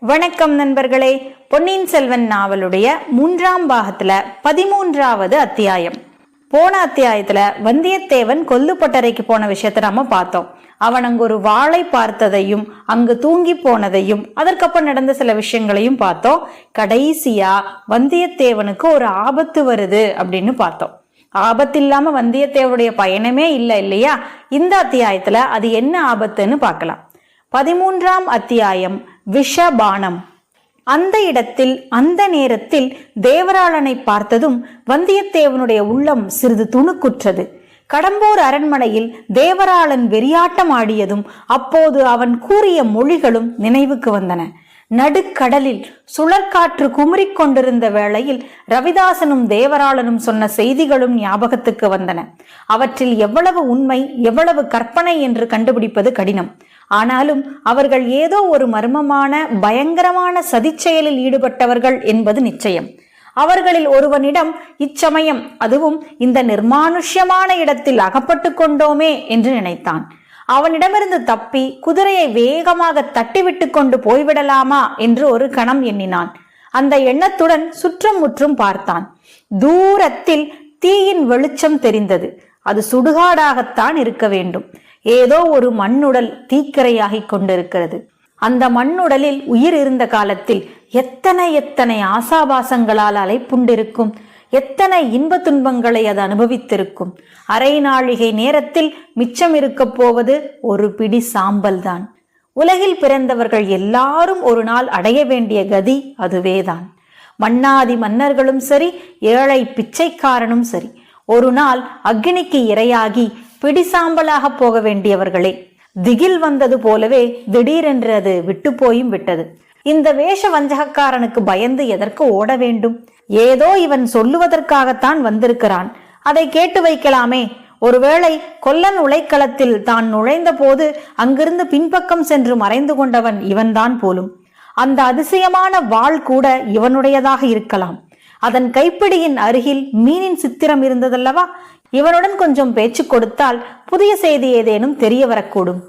வணக்கம் நண்பர்களே. பொன்னியின் செல்வன் நாவலுடைய மூன்றாம் பாகத்துல பதிமூன்றாவது அத்தியாயம். போன அத்தியாயத்துல வந்தியத்தேவன் கொல்லுப்பட்டறைக்கு போன விஷயத்த நாம பார்த்தோம். அவன் அங்கு ஒரு வாளை பார்த்ததையும் அங்கு தூங்கி போனதையும் அதற்கப்புறம் நடந்த சில விஷயங்களையும் பார்த்தோம். கடைசியா வந்தியத்தேவனுக்கு ஒரு ஆபத்து வருது அப்படின்னு பார்த்தோம். ஆபத்து இல்லாம வந்தியத்தேவனுடைய பயணமே இல்லை இல்லையா? இந்த அத்தியாயத்துல அது என்ன ஆபத்துன்னு பார்க்கலாம். பதிமூன்றாம் அத்தியாயம் விஷபானம். அந்த இடத்தில் அந்த நேரத்தில் தேவராளனை பார்த்ததும் வந்தியத்தேவனுடைய உள்ளம் சிறிது துணுக்குற்றது. கடம்பூர் அரண்மனையில் தேவராளன் வெறியாட்டம் ஆடியதும் அப்போது அவன் கூறிய மொழிகளும் நினைவுக்கு வந்தன. நடுக்கடலில் சுழற்காற்று குமுறிக் கொண்டிருந்த வேளையில் ரவிதாசனும் தேவராளனும் சொன்ன செய்திகளும் ஞாபகத்துக்கு வந்தன. அவற்றில் எவ்வளவு உண்மை எவ்வளவு கற்பனை என்று கண்டுபிடிப்பது கடினம். ஆனாலும் அவர்கள் ஏதோ ஒரு மர்மமான பயங்கரமான சதிச்செயலில் ஈடுபட்டவர்கள் என்பது நிச்சயம். அவர்களில் ஒருவனிடம் இச்சமயம் அதுவும் இந்த நிர்மானுஷ்யமான இடத்தில் அகப்பட்டு கொண்டோமே என்று நினைத்தான். அவனிடமிருந்து தப்பி குதிரையை வேகமாக தட்டிவிட்டு கொண்டு போய்விடலாமா என்று ஒரு கணம் எண்ணினான். அந்த எண்ணத்துடன் சுற்றும் முற்றும் பார்த்தான். தூரத்தில் தீயின் வெளிச்சம் தெரிந்தது. அது சுடுகாடாகத்தான் இருக்க வேண்டும். ஏதோ ஒரு மண்ணுடல் தீக்கரையாகிக் கொண்டிருக்கிறது. அந்த மண்ணுடலில் உயிர் இருந்த காலத்தில் எத்தனை எத்தனை ஆசாபாசங்களால் அலைப்புண்டிருக்கும் எத்தனை இன்ப துன்பங்களை அது அனுபவித்திருக்கும். அரை நாழிகை நேரத்தில் மிச்சம் இருக்கப் போவது ஒரு பிடி சாம்பல் தான் உலகில் பிறந்தவர்கள் எல்லாரும் ஒரு நாள் அடைய வேண்டிய கதி அதுவேதான். மன்னாதி மன்னர்களும் சரி ஏழை பிச்சைக்காரனும் சரி ஒரு நாள் அக்னிக்கு இரையாகி பிடிசாம்பலாக போக வேண்டியவர்களே திகில் வந்தது போலவே திடீரென்று அது விட்டு போயும் விட்டது. இந்த வேஷ வஞ்சகக்காரனுக்கு பயந்து எதற்கு ஓட வேண்டும்? ஏதோ இவன் சொல்லுவதற்காகத்தான் வந்திருக்கிறான். அதை கேட்டு வைக்கலாமே. ஒருவேளை கொல்லன் உலைக்களத்தில் தான் நுழைந்த போது அங்கிருந்து பின்பக்கம் சென்று மறைந்து கொண்டவன் இவன்தான் போலும். அந்த அதிசயமான வாள் கூட இவனுடையதாக இருக்கலாம். அதன் கைப்பிடியின் அருகில் மீனின் சித்திரம் இருந்ததல்லவா? இவனுடன் கொஞ்சம் பேச்சு கொடுத்தால் புதிய செய்தி ஏதேனும் தெரிய வரக்கூடும்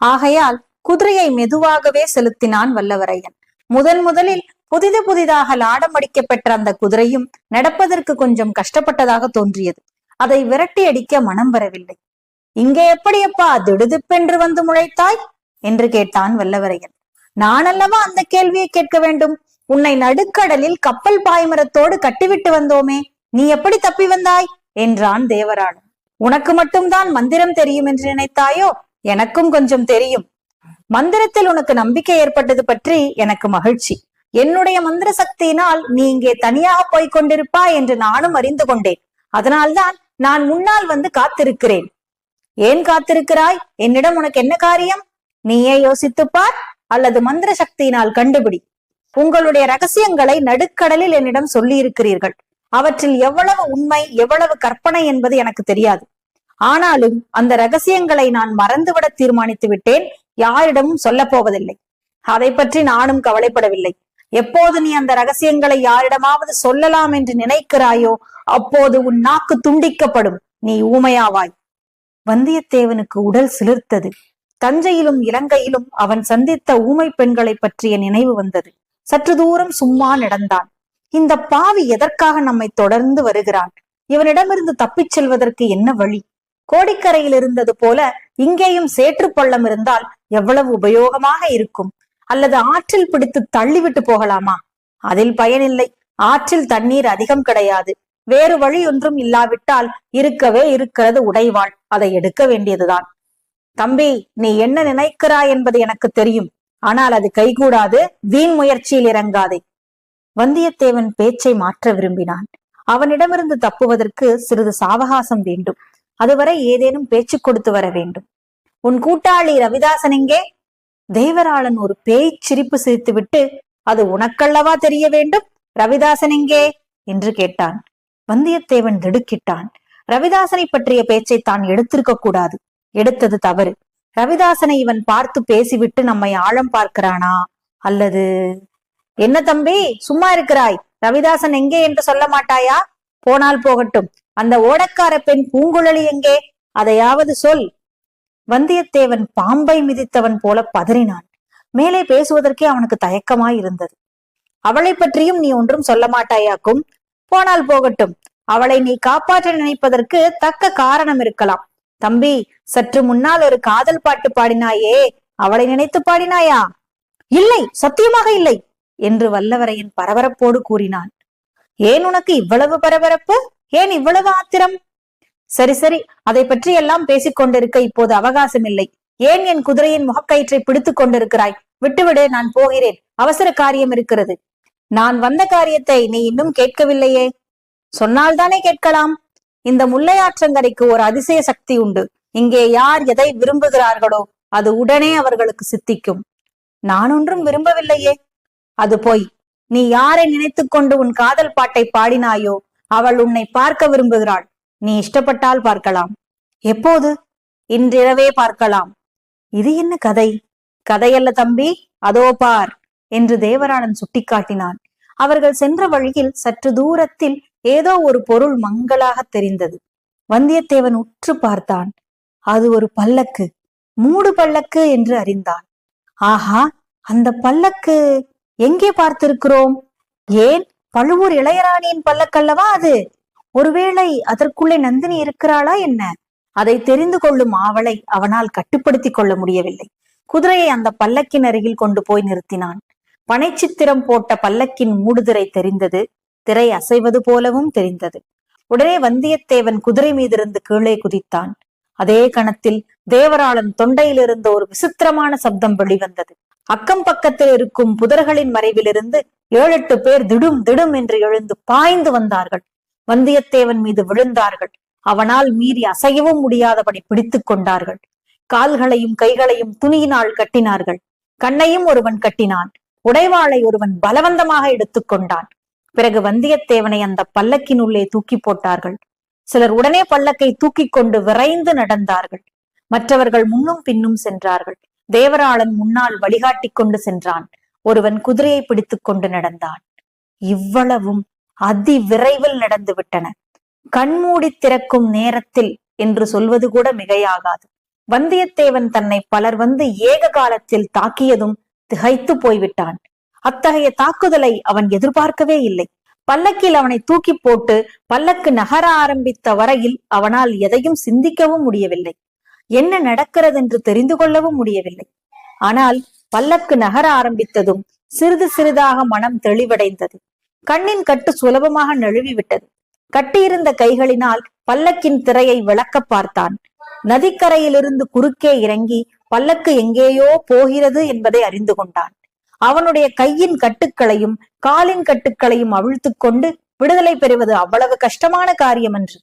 ஆகையால் குதிரையை மெதுவாகவே செலுத்தினான் வல்லவரையன். முதன் முதலில் புதிது புதிதாக லாடம் அடிக்கப்பெற்ற அந்த குதிரையும் நடப்பதற்கு கொஞ்சம் கஷ்டப்பட்டதாக தோன்றியது. அதை விரட்டி அடிக்க மனம் வரவில்லை. இங்கே எப்படியப்பா திடுதிப்பென்று வந்து முளைத்தாய்? என்று கேட்டான் வல்லவரையன். நான் அல்லவா அந்த கேள்வியை கேட்க வேண்டும்? உன்னை நடுக்கடலில் கப்பல் பாய்மரத்தோடு கட்டிவிட்டு வந்தோமே. நீ எப்படி தப்பி வந்தாய்? என்றான் தேவராளன் உனக்கு மட்டும்தான் மந்திரம் தெரியும் என்று நினைத்தாயோ? எனக்கும் கொஞ்சம் தெரியும். மந்திரத்தில் உனக்கு நம்பிக்கை ஏற்பட்டது பற்றி எனக்கு மகிழ்ச்சி. என்னுடைய மந்திர சக்தியினால் நீ இங்கே தனியாக போய்க் கொண்டிருப்பாய் என்று நானும் அறிந்து கொண்டேன். அதனால்தான் நான் முன்னால் வந்து காத்திருக்கிறேன். ஏன் காத்திருக்கிறாய்? என்னிடம் உனக்கு என்ன காரியம்? நீயே யோசித்துப்பார் அல்லது மந்திர சக்தியினால் கண்டுபிடி. உங்களுடைய ரகசியங்களை நடுக்கடலில் என்னிடம் சொல்லி இருக்கிறீர்கள் அவற்றில் எவ்வளவு உண்மை எவ்வளவு கற்பனை என்பது எனக்கு தெரியாது. ஆனாலும் அந்த ரகசியங்களை நான் மறந்துவிட தீர்மானித்து விட்டேன். யாரிடமும் சொல்ல போவதில்லை. அதை பற்றி நானும் கவலைப்படவில்லை. எப்போது நீ அந்த ரகசியங்களை யாரிடமாவது சொல்லலாம் என்று நினைக்கிறாயோ அப்போது உன் நாக்கு துண்டிக்கப்படும். நீ ஊமையாவாய். வந்தியத்தேவனுக்கு உடல் சிலிர்த்தது. தஞ்சையிலும் இலங்கையிலும் அவன் சந்தித்த ஊமை பெண்களை பற்றிய நினைவு வந்தது. சற்று தூரம் சும்மா நடந்தான். இந்த பாவி எதற்காக நம்மை தொடர்ந்து வருகிறான்? இவனிடமிருந்து தப்பிச் செல்வதற்கு என்ன வழி? கோடிக்கரையில் இருந்தது போல இங்கேயும் சேற்று பள்ளம் இருந்தால் எவ்வளவு உபயோகமாக இருக்கும்? அல்லது ஆற்றில் பிடித்து தள்ளிவிட்டு போகலாமா? அதில் பயனில்லை. ஆற்றில் தண்ணீர் அதிகம் கிடையாது. வேறு வழி ஒன்றும் இல்லாவிட்டால் இருக்கவே இருக்கிறது உடைவாள். அதை எடுக்க வேண்டியதுதான். தம்பி நீ என்ன நினைக்கிறாய் என்பது எனக்கு தெரியும். ஆனால் அது கைகூடாது. வீண் முயற்சியில் இறங்காதே. வந்தியத்தேவன் பேச்சை மாற்ற விரும்பினான். அவனிடமிருந்து தப்புவதற்கு சிறிது சாவகாசம் வேண்டும். அதுவரை ஏதேனும் பேச்சு கொடுத்து வர வேண்டும். உன் கூட்டாளி ரவிதாசன் எங்கே? தெய்வராளன் ஒரு பேய்ச் சிரிப்பு சிரித்துவிட்டு அது உனக்கல்லவா தெரிய வேண்டும்? ரவிதாசன் எங்கே? என்று கேட்டான். வந்தியத்தேவன் திடுக்கிட்டான். ரவிதாசனை பற்றிய பேச்சை தான் எடுத்திருக்க கூடாது. எடுத்தது தவறு. ரவிதாசனை இவன் பார்த்து பேசிவிட்டு நம்மை ஆழம் பார்க்கிறானா? அல்லது என்ன தம்பி? சும்மா இருக்கிறாய். ரவிதாசன் எங்கே என்று சொல்ல மாட்டாயா? போனால் போகட்டும். அந்த ஓடக்கார பெண் பூங்குழலி எங்கே? அதையாவது சொல். வந்தியத்தேவன் பாம்பை மிதித்தவன் போல பதறினான். மேலே பேசுவதற்கே அவனுக்கு தயக்கமாய் இருந்தது. அவளை பற்றியும் நீ ஒன்றும் சொல்ல மாட்டாயாக்கும். போனால் போகட்டும். அவளை நீ காப்பாற்ற நினைப்பதற்கு தக்க காரணம் இருக்கலாம். தம்பி சற்று முன்னால் ஒரு காதல் பாட்டு பாடினாயே. அவளை நினைத்து பாடினாயா? இல்லை சத்தியமாக இல்லை. என்று வல்லவரையன் பரபரப்போடு கூறினான் ஏன் உனக்கு இவ்வளவு பரபரப்பு? ஏன் இவ்வளவு ஆத்திரம்? சரி சரி. அதை பற்றி எல்லாம் பேசிக் கொண்டிருக்க இப்போது அவகாசம் இல்லை. ஏன் என் குதிரையின் முகக்கயிற்றை பிடித்துக் கொண்டிருக்கிறாய்? விட்டுவிடு நான் போகிறேன். அவசர காரியம் இருக்கிறது. நான் வந்த காரியத்தை நீ இன்னும் கேட்கவில்லையே. சொன்னால்தானே கேட்கலாம். இந்த முல்லையாற்றங்கரைக்கு ஒரு அதிசய சக்தி உண்டு. இங்கே யார் எதை விரும்புகிறார்களோ அது உடனே அவர்களுக்கு சித்திக்கும். நான் ஒன்றும் விரும்பவில்லையே. அது போய் நீ யாரை நினைத்துக் கொண்டு உன் காதல் பாட்டை பாடினாயோ அவள் உன்னை பார்க்க விரும்புகிறாள். நீ இஷ்டப்பட்டால் பார்க்கலாம். எப்போது? இன்றிரவே பார்க்கலாம். இது என்ன கதை? கதையல்ல தம்பி அதோ பார் என்று தேவராணன் சுட்டிக்காட்டினான். அவர்கள் சென்ற வழியில் சற்று தூரத்தில் ஏதோ ஒரு பொருள் மங்களாக தெரிந்தது. வந்தியத்தேவன் உற்று பார்த்தான். அது ஒரு பல்லக்கு மூடு பல்லக்கு என்று அறிந்தான். ஆஹா! அந்த பல்லக்கு எங்கே பார்த்திருக்கிறோம்? ஏன்? பழுவூர் இளையராணியின் பல்லக்கல்லவா அது? ஒருவேளை அதற்குள்ளே நந்தினி இருக்கிறாளா என்ன? அதை தெரிந்து கொள்ளும் ஆவலை அவனால் கட்டுப்படுத்திக் கொள்ள முடியவில்லை. குதிரையை அந்த பல்லக்கின் அருகில் கொண்டு போய் நிறுத்தினான். பனைச்சித்திரம் போட்ட பல்லக்கின் மூடுதிரை தெரிந்தது. திரை அசைவது போலவும் தெரிந்தது. உடனே வந்தியத்தேவன் குதிரை மீதிருந்து கீழே குதித்தான். அதே கணத்தில் தேவராளன் தொண்டையிலிருந்து ஒரு விசித்திரமான சப்தம் வெளிவந்தது. அக்கம் பக்கத்தில் இருக்கும் புதர்களின் மறைவிலிருந்து ஏழெட்டு பேர் திடும் திடும் என்று எழுந்து பாய்ந்து வந்தார்கள். வந்தியத்தேவன் மீது விழுந்தார்கள். அவனால் மீறி அசையவும் முடியாதபடி பிடித்துக் கொண்டார்கள். கால்களையும் கைகளையும் துணியினால் கட்டினார்கள். கண்ணையும் ஒருவன் கட்டினான். உடைவாளை ஒருவன் பலவந்தமாக எடுத்துக்கொண்டான் பிறகு வந்தியத்தேவனை அந்த பல்லக்கின் உள்ளே தூக்கி போட்டார்கள். சிலர் உடனே பல்லக்கை தூக்கி கொண்டு விரைந்து நடந்தார்கள். மற்றவர்கள் முன்னும் பின்னும் சென்றார்கள். தேவராளன் முன்னால் வழிகாட்டி கொண்டு சென்றான். ஒருவன் குதிரையை பிடித்துக் கொண்டு நடந்தான். இவ்வளவும் அதி விரைவில் நடந்து விட்டன கண்மூடி திறக்கும் நேரத்தில் என்று சொல்வது கூட மிகையாகாது. வந்தியத்தேவன் தன்னை பலர் வந்து ஏக காலத்தில் தாக்கியதும் திகைத்து போய்விட்டான். அத்தகைய தாக்குதலை அவன் எதிர்பார்க்கவே இல்லை. பல்லக்கில் அவனை தூக்கி போட்டு பல்லக்கு நகர ஆரம்பித்த வரையில் அவனால் எதையும் சிந்திக்கவும் முடியவில்லை. என்ன நடக்கிறது என்று தெரிந்து கொள்ளவும் முடியவில்லை. ஆனால் பல்லக்கு நகர ஆரம்பித்ததும் சிறிது சிறிதாக மனம் தெளிவடைந்தது. கண்ணின் கட்டு சுலபமாக நழுவி விட்டது கட்டியிருந்த கைகளினால் பல்லக்கின் திரையை விளக்க பார்த்தான். நதிக்கரையிலிருந்து குறுக்கே இறங்கி பல்லக்கு எங்கேயோ போகிறது என்பதை அறிந்து கொண்டான். அவனுடைய கையின் கட்டுக்களையும் காலின் கட்டுக்களையும் அவிழ்த்து கொண்டு விடுதலை பெறுவது அவ்வளவு கஷ்டமான காரியம் என்று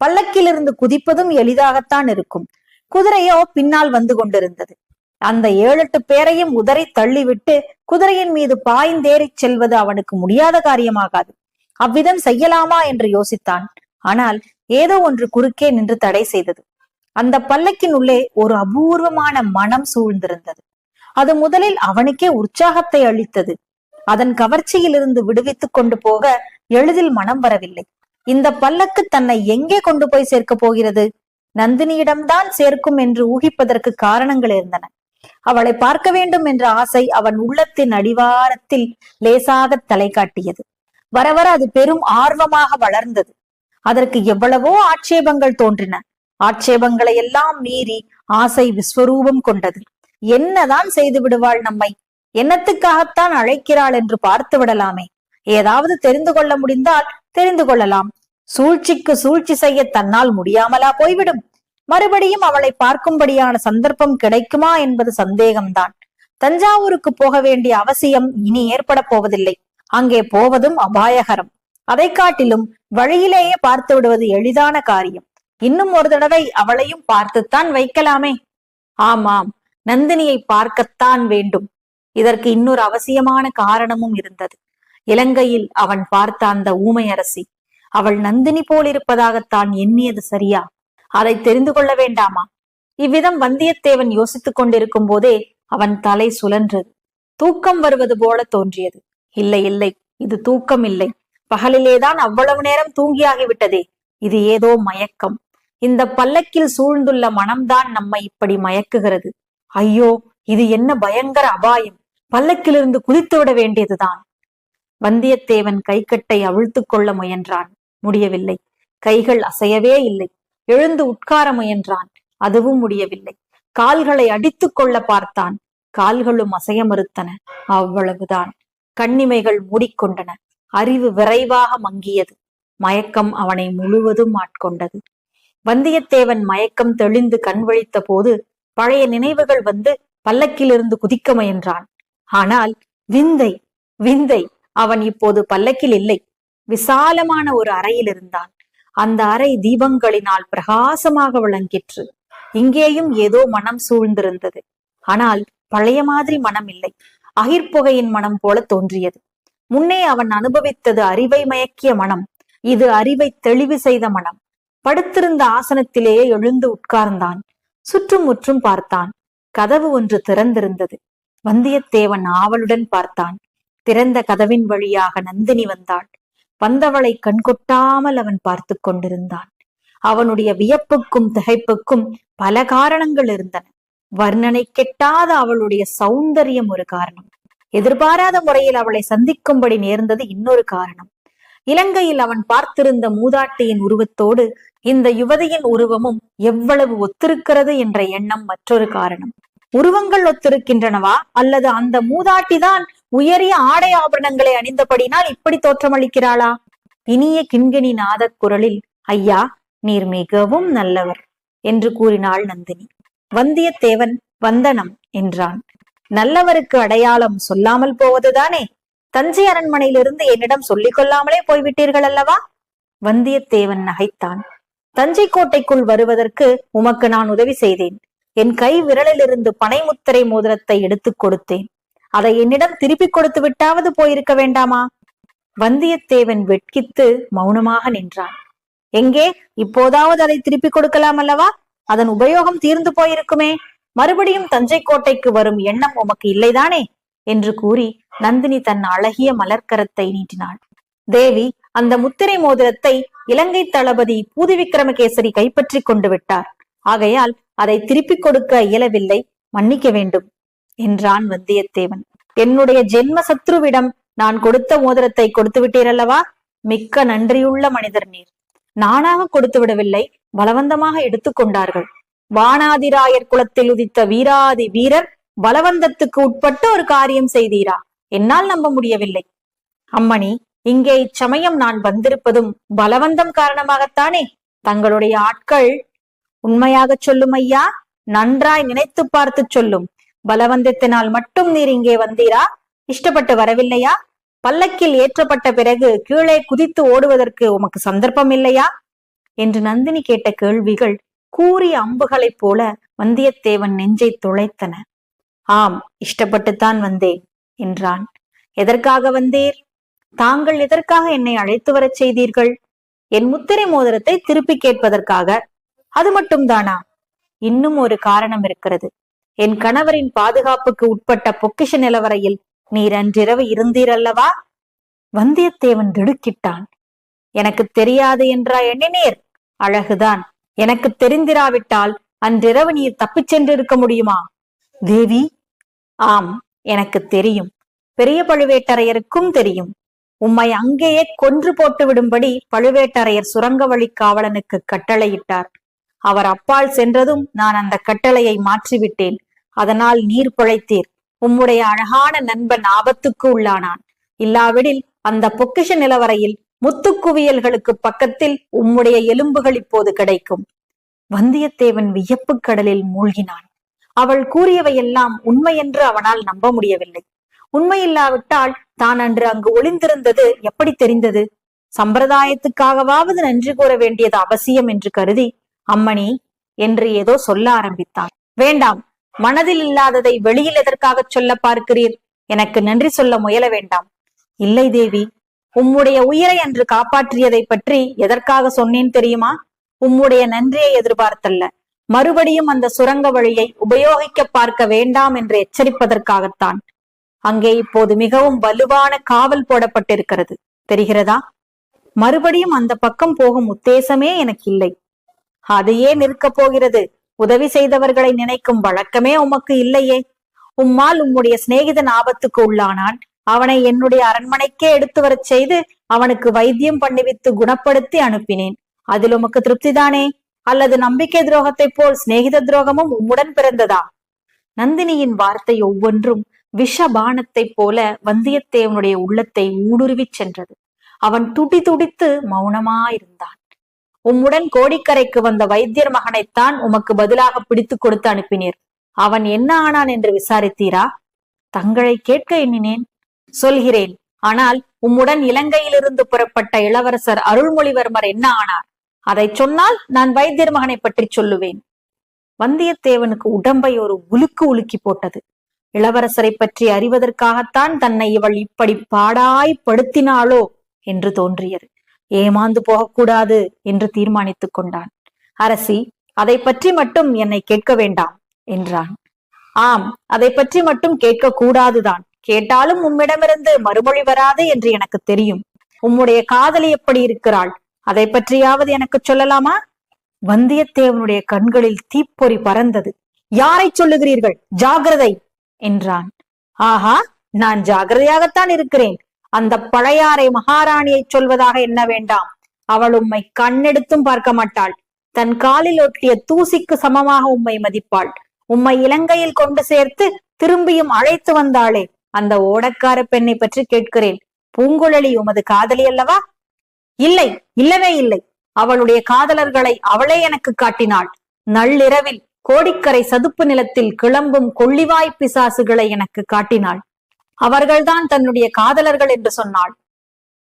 பல்லக்கிலிருந்து குதிப்பதும் எளிதாகத்தான் இருக்கும். குதிரையோ பின்னால் வந்து கொண்டிருந்தது. அந்த ஏழெட்டு பேரையும் உதறி தள்ளிவிட்டு குதிரையின் மீது பாய்ந்தேறிச் செல்வது அவனுக்கு முடியாத காரியமாகாது. அவ்விதம் செய்யலாமா என்று யோசித்தான். ஆனால் ஏதோ ஒன்று குறுக்கே நின்று தடை செய்தது. அந்த பல்லக்கின் உள்ளே ஒரு அபூர்வமான மனம் சூழ்ந்திருந்தது. அது முதலில் அவனுக்கே உற்சாகத்தை அளித்தது. அதன் கவர்ச்சியிலிருந்து விடுவித்துக் கொண்டு போக எளிதில் மனம் வரவில்லை. இந்த பல்லக்கு தன்னை எங்கே கொண்டு போய் சேர்க்க போகிறது? நந்தினியிடம்தான் சேர்க்கும் என்று ஊகிப்பதற்கு காரணங்கள் இருந்தன. அவளை பார்க்க வேண்டும் என்ற ஆசை அவன் உள்ளத்தின் அடிவாரத்தில் லேசாக தலை காட்டியது. வர வர அது பெரும் ஆர்வமாக வளர்ந்தது. அதற்கு எவ்வளவோ ஆட்சேபங்கள் தோன்றின. ஆட்சேபங்களை எல்லாம் மீறி ஆசை விஸ்வரூபம் கொண்டது. என்னதான் செய்து விடுவாள் நம்மை? என்னத்துக்காகத்தான் அழைக்கிறாள் என்று பார்த்து விடலாமே. ஏதாவது தெரிந்து கொள்ள முடிந்தால் தெரிந்து கொள்ளலாம். சூழ்ச்சிக்கு சூழ்ச்சி செய்ய தன்னால் முடியாமலா போய்விடும். மறுபடியும் அவளை பார்க்கும்படியான சந்தர்ப்பம் கிடைக்குமா என்பது சந்தேகம்தான். தஞ்சாவூருக்கு போக வேண்டிய அவசியம் இனி ஏற்பட போவதில்லை. அங்கே போவதும் அபாயகரம். அதை காட்டிலும் வழியிலேயே பார்த்து விடுவது எளிதான காரியம். இன்னும் ஒரு தடவை அவளையும் பார்த்துத்தான் வைக்கலாமே. ஆமாம் நந்தினியை பார்க்கத்தான் வேண்டும். இதற்கு இன்னொரு அவசியமான காரணமும் இருந்தது. இலங்கையில் அவன் பார்த்த அந்த ஊமை அரசி அவள் நந்தினி போல் இருப்பதாகத்தான் எண்ணியது சரியா? அதை தெரிந்து கொள்ள வேண்டாமா? இவ்விதம் வந்தியத்தேவன் யோசித்துக் கொண்டிருக்கும் போதே அவன் தலை சுழன்றது தூக்கம் வருவது போல தோன்றியது. இல்லை இல்லை இது தூக்கம் இல்லை. பகலிலேதான் அவ்வளவு நேரம் தூங்கியாகிவிட்டதே. இது ஏதோ மயக்கம். இந்த பல்லக்கில் சூழ்ந்துள்ள மனம்தான் நம்மை இப்படி மயக்குகிறது. ஐயோ இது என்ன பயங்கர அபாயம். பல்லக்கிலிருந்து குதித்து விட வேண்டியதுதான். வந்தியத்தேவன் கைக்கட்டை அவிழ்த்து கொள்ள முயன்றான். முடியவில்லை. கைகள் அசையவே இல்லை. எழுந்து உட்கார முயன்றான். அதுவும் முடியவில்லை. கால்களை அடித்துக் கொள்ள பார்த்தான். கால்களும் அசைய மறுத்தன. அவ்வளவுதான். கண்ணிமைகள் மூடிக்கொண்டன. அறிவு விரைவாக மங்கியது. மயக்கம் அவனை முழுவதும் ஆட்கொண்டது. வந்தியத்தேவன் மயக்கம் தெளிந்து கண் விழித்த போது பழைய நினைவுகள் வந்து பல்லக்கிலிருந்து குதிக்க முயன்றான். ஆனால் விந்தை விந்தை அவன் இப்போது பல்லக்கில் இல்லை. விசாலமான ஒரு அறையில் இருந்தான். அந்த அறை தீபங்களினால் பிரகாசமாக விளங்கிற்று. இங்கேயும் ஏதோ மனம் சூழ்ந்திருந்தது. ஆனால் பழைய மாதிரி மனம் இல்லை அகிர்புகையின் மனம் போல தோன்றியது. முன்னே அவன் அனுபவித்தது அறிவை மயக்கிய மனம். இது அறிவை தெளிவு செய்த மனம். படுத்திருந்த ஆசனத்திலேயே எழுந்து உட்கார்ந்தான். சுற்றும் முற்றும் பார்த்தான். கதவு ஒன்று திறந்திருந்தது. வந்தியத்தேவன் ஆவலுடன் பார்த்தான். திறந்த கதவின் வழியாக நந்தினி வந்தாள். வந்தவளை கண்கொட்டாமல் அவன் பார்த்து கொண்டிருந்தான். அவனுடைய வியப்புக்கும் திகைப்புக்கும் பல காரணங்கள் இருந்தன. வர்ணனை கெட்டாத அவளுடைய சௌந்தரியம் ஒரு காரணம். எதிர்பாராத முறையில் அவளை சந்திக்கும்படி நேர்ந்தது இன்னொரு காரணம். இலங்கையில் அவன் பார்த்திருந்த மூதாட்டியின் உருவத்தோடு இந்த யுவதியின் உருவமும் எவ்வளவு ஒத்திருக்கிறது என்ற எண்ணம் மற்றொரு காரணம். உருவங்கள் ஒத்திருக்கின்றனவா? அல்லது அந்த மூதாட்டிதான் உயரிய ஆடை ஆபரணங்களை அணிந்தபடினால் இப்படி தோற்றமளிக்கிறாளா? இனிய கிண்கிணி நாதக் குரலில் ஐயா நீர் மிகவும் நல்லவர் என்று கூறினாள் நந்தினி. வந்தியத்தேவன் வந்தனம் என்றான். நல்லவருக்கு அடையாளம் சொல்லாமல் போவதுதானே? தஞ்சை அரண்மனையிலிருந்து என்னிடம் சொல்லிக் கொள்ளாமலே போய்விட்டீர்கள் அல்லவா? வந்தியத்தேவன் நகைத்தான். தஞ்சை கோட்டைக்குள் வருவதற்கு உமக்கு நான் உதவி செய்தேன். என் கை விரலிலிருந்து பனைமுத்திரை மோதிரத்தை எடுத்துக் கொடுத்தேன். அதை என்னிடம் திருப்பிக் கொடுத்து விட்டாவது போயிருக்க வேண்டாமா? வந்தியத்தேவன் வெட்கித்து மௌனமாக நின்றான். எங்கே? இப்போதாவது அதை திருப்பிக் கொடுக்கலாம் அல்லவா? அதன் உபயோகம் தீர்ந்து போயிருக்குமே. மறுபடியும் தஞ்சை கோட்டைக்கு வரும் எண்ணம் உமக்கு இல்லைதானே? என்று கூறி நந்தினி தன் அழகிய மலர்க்கரத்தை நீட்டினாள். தேவி அந்த முத்திரை மோதிரத்தை இலங்கை தளபதி பூதி விக்ரமகேசரி கைப்பற்றி கொண்டு விட்டார். ஆகையால் அதை திருப்பிக் கொடுக்க இயலவில்லை. மன்னிக்க வேண்டும். என்றான் வந்தியத்தேவன். என்னுடைய ஜென்ம சத்ருவிடம் நான் கொடுத்த மோதிரத்தை கொடுத்து விட்டீரல்லவா? மிக்க நன்றியுள்ள மனிதர் நீர். நானாக கொடுத்து விடவில்லை பலவந்தமாக எடுத்துக்கொண்டார்கள் வானாதிராயர் குலத்தில் உதித்த வீராதி வீரர் பலவந்தத்துக்கு உட்பட்டு ஒரு காரியம் செய்தீரா? என்னால் நம்ப முடியவில்லை. அம்மணி இங்கே இச்சமயம் நான் வந்திருப்பதும் பலவந்தம் காரணமாகத்தானே? தங்களுடைய ஆட்கள் உண்மையாகச் சொல்லும் ஐயா நன்றாய் நினைத்து பார்த்து சொல்லும். பலவந்தத்தினால் மட்டும் நீர் இங்கே வந்தீரா? இஷ்டப்பட்டு வரவில்லையா? பல்லக்கில் ஏற்றப்பட்ட பிறகு கீழே குதித்து ஓடுவதற்கு உமக்கு சந்தர்ப்பம் இல்லையா என்று நந்தினி கேட்ட கேள்விகள் கூறிய அம்புகளைப் போல வந்தியத்தேவன் நெஞ்சை துளைத்தன. ஆம் இஷ்டப்பட்டுத்தான் வந்தேன் என்றான். எதற்காக வந்தீர்? தாங்கள் எதற்காக என்னை அழைத்து வரச் செய்தீர்கள்? என் முத்திரை மோதிரத்தை திருப்பி கேட்பதற்காக. அது மட்டும்தானா? இன்னும் ஒரு காரணம் இருக்கிறது. என் கணவரின் பாதுகாப்புக்கு உட்பட்ட பொக்கிஷ நிலவரையில் நீர் அன்றிரவு இருந்தீரல்லவா? வந்தியத்தேவன் திடுக்கிட்டான். எனக்கு தெரியாது என்றா எண்ணினீர்? அழகுதான். எனக்கு தெரிந்திராவிட்டால் அன்றிரவு நீர் தப்பிச் சென்றிருக்க முடியுமா? தேவி? ஆம் எனக்கு தெரியும். பெரிய பழுவேட்டரையருக்கும் தெரியும். உம்மை அங்கேயே கொன்று போட்டு விடும்படி பழுவேட்டரையர் சுரங்க வழி காவலனுக்கு கட்டளையிட்டார். அவர் அப்பால் சென்றதும் நான் அந்த கட்டளையை மாற்றிவிட்டேன். அதனால் நீர் பிழைத்தீர் உம்முடைய அழகான நண்பன் ஆபத்துக்கு உள்ளானான். இல்லாவிடில் அந்த பொக்கிஷ நிலவரையில் முத்துக்குவியல்களுக்கு பக்கத்தில் உம்முடைய எலும்புகள் இப்போது கிடைக்கும். வந்தியத்தேவன் வியப்பு கடலில் மூழ்கினான். அவள் கூறியவையெல்லாம் உண்மை என்று அவனால் நம்ப முடியவில்லை. உண்மையில்லாவிட்டால் தான் அன்று அங்கு ஒளிந்திருந்தது எப்படி தெரிந்தது? சம்பிரதாயத்துக்காகவாவது நன்றி கூற வேண்டியது அவசியம் என்று கருதி அம்மணி என்று ஏதோ சொல்ல ஆரம்பித்தான். வேண்டாம் மனதில் இல்லாததை வெளியில் எதற்காக சொல்ல பார்க்கிறீர்? எனக்கு நன்றி சொல்ல முயல வேண்டாம். இல்லை தேவி உம்முடைய உயிரை அன்று காப்பாற்றியதை பற்றி எதற்காக சொன்னேன் தெரியுமா? உம்முடைய நன்றியை எதிர்பார்த்தல்ல. மறுபடியும் அந்த சுரங்க வழியை உபயோகிக்க பார்க்க வேண்டாம் என்று எச்சரிப்பதற்காகத்தான். அங்கே இப்போது மிகவும் வலுவான காவல் போடப்பட்டிருக்கிறது. தெரிகிறதா? மறுபடியும் அந்த பக்கம் போகும் உத்தேசமே எனக்கு இல்லை. அதையே நிற்கப் போகிறது. உதவி செய்தவர்களை நினைக்கும் வழக்கமே உமக்கு இல்லையே. உம்மால் உம்முடைய சிநேகிதன் ஆபத்துக்கு உள்ளானான். அவனை என்னுடைய அரண்மனைக்கே எடுத்து வரச் செய்து அவனுக்கு வைத்தியம் பண்ணிவித்து குணப்படுத்தி அனுப்பினேன். அதில் உமக்கு திருப்திதானே? அல்லது நம்பிக்கை துரோகத்தைப் போல் சிநேகித துரோகமும் உம்முடன் பிறந்ததா? நந்தினியின் வார்த்தை ஒவ்வொன்றும் விஷபானத்தைப் போல வந்தியத்தேவனுடைய உள்ளத்தை ஊடுருவிச் சென்றது. அவன் துடி துடித்து மௌனமாயிருந்தான். உம்முடன் கோடிக்கரைக்கு வந்த வைத்தியர் மகனைத்தான் உமக்கு பதிலாக பிடித்து கொடுத்து அனுப்பினீர். அவன் என்ன ஆனான் என்று விசாரித்தீரா? தங்களை கேட்க எண்ணினேன். சொல்கிறேன். ஆனால் உம்முடன் இலங்கையிலிருந்து புறப்பட்ட இளவரசர் அருள்மொழிவர்மர் என்ன ஆனார்? அதை சொன்னால் நான் வைத்தியர் மகனை பற்றி சொல்லுவேன். வந்தியத்தேவனுக்கு உடம்பை ஒரு உலுக்கு உலுக்கி போட்டது. இளவரசரை பற்றி அறிவதற்காகத்தான் தன்னை இவள் இப்படி பாடாய் படுத்தினாளோ என்று தோன்றியது. ஏமாந்து போகக்கூடாது என்று தீர்மானித்துக் கொண்டான். அரசி அதை பற்றி மட்டும் என்னை கேட்க வேண்டாம் என்றான். ஆம் அதை பற்றி மட்டும் கேட்க கூடாதுதான் கேட்டாலும் உம்மிடமிருந்து மறுமொழி வராது என்று எனக்கு தெரியும். உம்முடைய காதலி எப்படி இருக்கிறாள்? அதை பற்றியாவது எனக்கு சொல்லலாமா? வந்தியத்தேவனுடைய கண்களில் தீப்பொறி பறந்தது. யாரை சொல்லுகிறீர்கள்? ஜாகிரதை என்றான். ஆஹா நான் ஜாகிரதையாகத்தான் இருக்கிறேன். அந்த பழையாறை மகாராணியை சொல்வதாக என்ன வேண்டாம்? அவள் உம்மை கண்ணெடுத்தும் பார்க்க மாட்டாள். தன் காலில் ஒட்டிய தூசிக்கு சமமாக உம்மை மதிப்பாள். உம்மை இலங்கையில் கொண்டு சேர்த்து திரும்பியும் அழைத்து வந்தாளே. அந்த ஓடக்கார பெண்ணை பற்றி கேட்கிறேன். பூங்குழலி உமது காதலி அல்லவா? இல்லை இல்லவே இல்லை. அவளுடைய காதலர்களை அவளே எனக்கு காட்டினாள். நள்ளிரவில் கோடிக்கரை சதுப்பு நிலத்தில் கிளம்பும் கொள்ளிவாய் பிசாசுகளை எனக்கு காட்டினாள். அவர்கள்தான் தன்னுடைய காதலர்கள் என்று சொன்னாள்.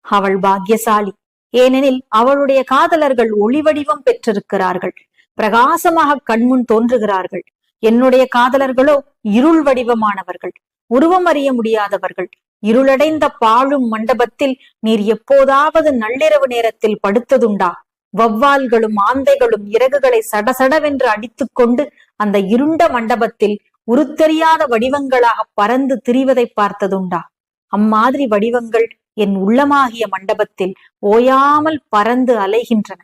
அவள் பாக்கியசாலி. ஏனெனில் அவளுடைய காதலர்கள் ஒளி வடிவம் பெற்றிருக்கிறார்கள். பிரகாசமாக கண்முன் தோன்றுகிறார்கள். என்னுடைய காதலர்களோ இருள் வடிவமானவர்கள். உருவம் அறிய முடியாதவர்கள். இருளடைந்த பாழும் மண்டபத்தில் நீர் எப்போதாவது நள்ளிரவு நேரத்தில் படுத்ததுண்டா? வவ்வால்களும் ஆந்தைகளும் இறகுகளை சடசடவென்று அடித்துக்கொண்டு அந்த இருண்ட மண்டபத்தில் உருத்தெரியாத வடிவங்களாக பறந்து திரிவதை பார்த்ததுண்டா. அம்மாதிரி வடிவங்கள் என் உள்ளமாகிய மண்டபத்தில் ஓயாமல் பறந்து அலைகின்றன.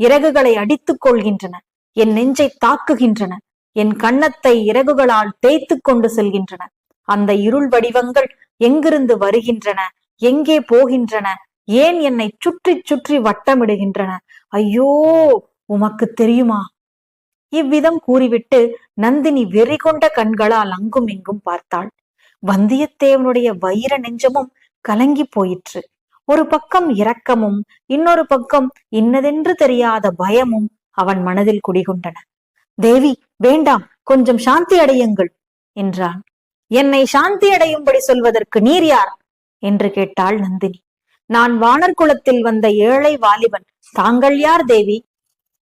இறகுகளை அடித்துக் கொள்கின்றன. என் நெஞ்சை தாக்குகின்றன. என் கன்னத்தை இறகுகளால் தேய்த்து கொண்டு செல்கின்றன. அந்த இருள் வடிவங்கள் எங்கிருந்து வருகின்றன? எங்கே போகின்றன? ஏன் என்னை சுற்றி சுற்றி வட்டமிடுகின்றன? ஐயோ உமக்கு தெரியுமா? இவ்விதம் கூறிவிட்டு நந்தினி வெறி கொண்ட கண்களால் அங்கும் இங்கும் பார்த்தாள். வந்தியத்தேவனுடைய வைர நெஞ்சமும் கலங்கி போயிற்று. ஒரு பக்கம் இரக்கமும் இன்னொரு பக்கம் இன்னதென்று தெரியாத பயமும் அவன் மனதில் குடிகொண்டன. தேவி வேண்டாம் கொஞ்சம் சாந்தி அடையுங்கள் என்றான். என்னை சாந்தி அடையும்படி சொல்வதற்கு நீர் யார்? என்று கேட்டாள் நந்தினி. நான் வானர் குலத்தில் வந்த ஏழை வாலிபன் தாங்கள் யார் தேவி?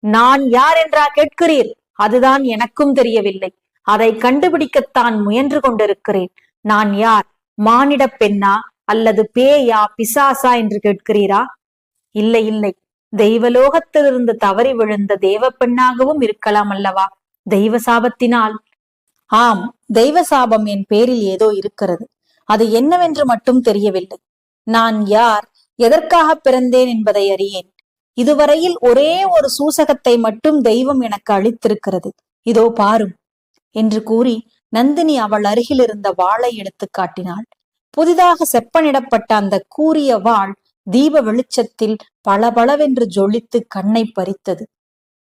நான் யார் என்றா கேட்கிறீர்? அதுதான் எனக்கும் தெரியவில்லை. அதை கண்டுபிடிக்கத்தான் முயன்று கொண்டிருக்கிறேன். நான் யார்? மானிடப் பெண்ணா அல்லது பேயா பிசாசா என்று கேட்கிறீரா? இல்லை இல்லை. தெய்வலோகத்திலிருந்து தவறி விழுந்த தெய்வ பெண்ணாகவும் இருக்கலாம் அல்லவா? தெய்வ சாபத்தினால். ஆம் தெய்வ சாபம் என் பேரில் ஏதோ இருக்கிறது. அது என்னவென்று மட்டும் தெரியவில்லை. நான் யார்? எதற்காக பிறந்தேன் என்பதை அறியேன். இதுவரையில் ஒரே ஒரு சூசகத்தை மட்டும் தெய்வம் எனக்கு அளித்திருக்கிறது. இதோ பாரும். என்று கூறி நந்தினி அவள் அருகில் இருந்த வாளை எடுத்து காட்டினாள். புதிதாக செப்பனிடப்பட்ட அந்த கூறிய வாள் தீப வெளிச்சத்தில் பளபளவென்று ஜொலித்து கண்ணை பறித்தது.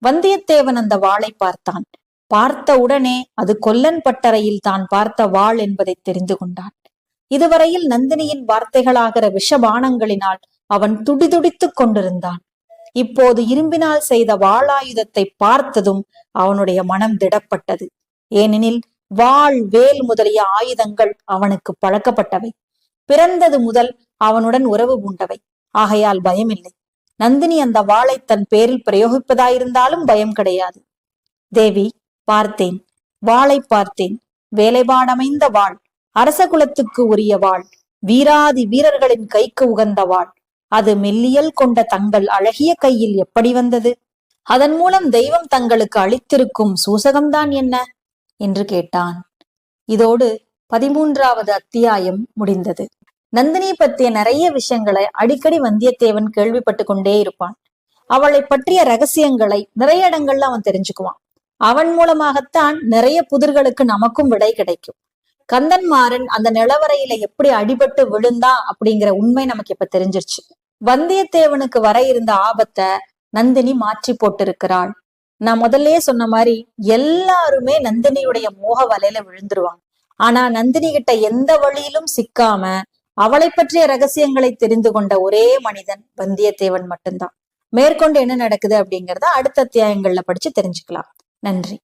வந்தியத்தேவன் அந்த வாளை பார்த்தான். பார்த்த உடனே அது கொல்லன் பட்டறையில் தான் பார்த்த வாள் என்பதை தெரிந்து கொண்டான். இதுவரையில் நந்தினியின் வார்த்தைகளாகிற விஷபானங்களினால் அவன் துடிதுடித்துக் கொண்டிருந்தான். இப்போது இரும்பினால் செய்த வாளாயுதத்தை பார்த்ததும் அவனுடைய மனம் திடப்பட்டது. ஏனெனில் வாள் வேல் முதலிய ஆயுதங்கள் அவனுக்கு பழக்கப்பட்டவை. பிறந்தது முதல் அவனுடன் உறவு பூண்டவை. ஆகையால் பயமில்லை. நந்தினி அந்த வாளை தன் பேரில் பிரயோகிப்பதாயிருந்தாலும் பயம் கிடையாது. தேவி பார்த்தேன். வாளை பார்த்தேன். வேலைபாடமைந்த வாள். அரச குலத்துக்கு உரிய வாள். வீராதி வீரர்களின் கைக்கு உகந்த வாள். அது மெல்லியல் கொண்ட தங்கள் அழகிய கையில் எப்படி வந்தது? அதன் மூலம் தெய்வம் தங்களுக்கு அளித்திருக்கும் சூசகம்தான் என்ன? என்று கேட்டான். இதோடு பதிமூன்றாவது அத்தியாயம் முடிந்தது. நந்தினி பற்றிய நிறைய விஷயங்களை அடிக்கடி வந்தியத்தேவன் கேள்விப்பட்டு கொண்டே இருப்பான். அவளை பற்றிய ரகசியங்களை நிறைய இடங்கள்ல அவன் தெரிஞ்சுக்குவான். அவன் மூலமாகத்தான் நிறைய புதிர்களுக்கு நமக்கும் விடை கிடைக்கும். கந்தன்மாறன் அந்த நிலவரையில எப்படி அடிபட்டு விழுந்தான் அப்படிங்கிற உண்மை நமக்கு இப்ப தெரிஞ்சிருச்சு. வந்தியத்தேவனுக்கு வர இருந்த ஆபத்தை நந்தினி மாற்றி போட்டிருக்கிறாள். நான் முதல்லயே சொன்ன மாதிரி எல்லாருமே நந்தினியுடைய மோக வலையில விழுந்துருவாங்க. ஆனா நந்தினி கிட்ட எந்த வழியிலும் சிக்காம அவளை பற்றிய ரகசியங்களை தெரிந்து கொண்ட ஒரே மனிதன் வந்தியத்தேவன் மட்டும்தான். மேற்கொண்டு என்ன நடக்குது அப்படிங்கறத அடுத்த அத்தியாயங்கள்ல படிச்சு தெரிஞ்சுக்கலாம். நன்றி.